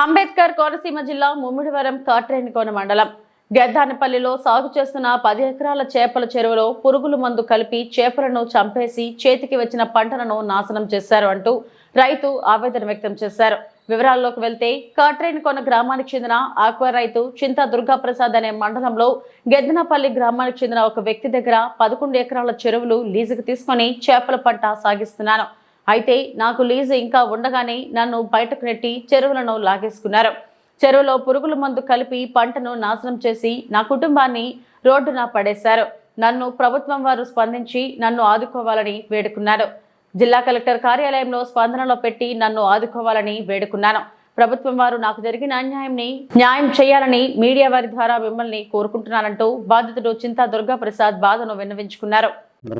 అంబేద్కర్ కోనసీమ జిల్లా ముమ్మిడివరం కాట్రేనికోన మండలం. గద్దానపల్లిలో సాగు చేస్తున్న పది ఎకరాల చేపల చెరువులో పురుగుల మందు కలిపి చేపలను చంపేసి చేతికి వచ్చిన పంటలను నాశనం చేశారు అంటూ రైతు ఆవేదన వ్యక్తం చేశారు. వివరాల్లోకి వెళ్తే కాట్రేనికోన గ్రామానికి చెందిన ఆక్వా రైతు చింతా దుర్గాప్రసాద్ అనే మండలంలో గెద్దనపల్లి గ్రామానికి చెందిన ఒక వ్యక్తి దగ్గర పదకొండు ఎకరాల చెరువులు లీజుకు తీసుకొని చేపల పంట సాగిస్తున్నాను. అయితే నాకు లీజు ఇంకా ఉండగానే నన్ను బయటకు నెట్టి చెరువులను లాగేసుకున్నారు. చెరువులో పురుగుల మందు కలిపి పంటను నాశనం చేసి నా కుటుంబాన్ని రోడ్డున పడేశారు. నన్ను ప్రభుత్వం వారు స్పందించి నన్ను ఆదుకోవాలని వేడుకున్నారు. జిల్లా కలెక్టర్ కార్యాలయంలో స్పందనలో పెట్టి నన్ను ఆదుకోవాలని వేడుకున్నాను. ప్రభుత్వం వారు నాకు జరిగిన అన్యాయంని న్యాయం చేయాలని మీడియా వారి ద్వారా మిమ్మల్ని కోరుకుంటున్నానంటూ బాధితుడు చింతా దుర్గా ప్రసాద్ బాధను విన్నవించుకున్నారు.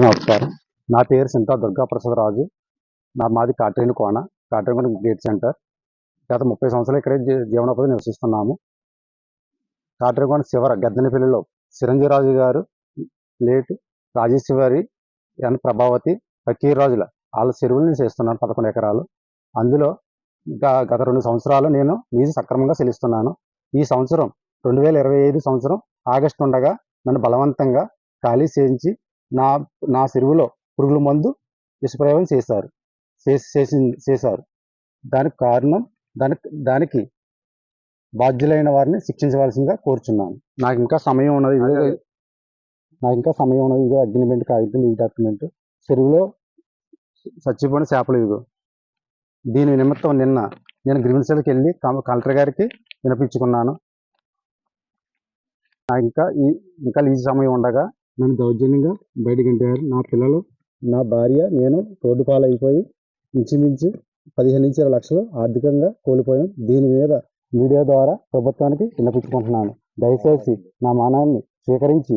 నమస్కారం. నా పేరు చింతా దుర్గా ప్రసాద్ రాజు. నా మాది కాటరేని కోన. కాటరేని కోన గేట్ సెంటర్. గత ముప్పై సంవత్సరాలు ఇక్కడే జీ- జీవనోపాధి నివసిస్తున్నాము. కాట్రేని కోన శివర గద్దెనపల్లిలో చిరంజీవి రాజు గారు లేట్ రాజేశ్వరి ఎన్ ప్రభావతి ఫకీర్ రాజుల వాళ్ళ చెరువులు చేస్తున్నాను పదకొండు ఎకరాలు. అందులో గత రెండు సంవత్సరాలు నేను లీజు సక్రమంగా చెల్లిస్తున్నాను. ఈ సంవత్సరం రెండు వేల ఇరవై ఐదు సంవత్సరం ఆగస్టు ఉండగా నన్ను బలవంతంగా ఖాళీ చేయించి నా నా చెరువులో పురుగుల మందు విషప్రయోగం చేశారు. చేసి చేసి- చేశారు. దానికి కారణం దానికి దానికి బాధ్యులైన వారిని శిక్షించవలసిందిగా కోరుచున్నాను. నాకు ఇంకా సమయం ఉన్నది నాకు ఇంకా సమయం ఉన్నది ఇదిగో అగ్రిమెంట్ కాగితం ఈ డాక్యుమెంట్. చెరువులో చచ్చిపోయిన చేపలు ఇదిగో. దీని నిమిత్తం నిన్న నేను గ్రీవెన్స్కి వెళ్ళి కలెక్టర్ గారికి వినిపించుకున్నాను. నాకు ఇంకా ఈ ఇంకా లీజు సమయం ఉండగా నన్ను దౌర్జన్యంగా బయటకు నా పిల్లలు నా భార్య నేను రోడ్డు పాలైపోయి ఇంచుమించు పదిహేను నుంచి ఇరవై లక్షలు ఆర్థికంగా కోల్పోయాం. దీని మీద మీడియా ద్వారా ప్రభుత్వానికి విన్నపించుకుంటున్నాను. దయచేసి నా మానాన్ని స్వీకరించి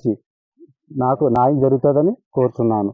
నాకు న్యాయం జరుగుతుందని కోరుతున్నాను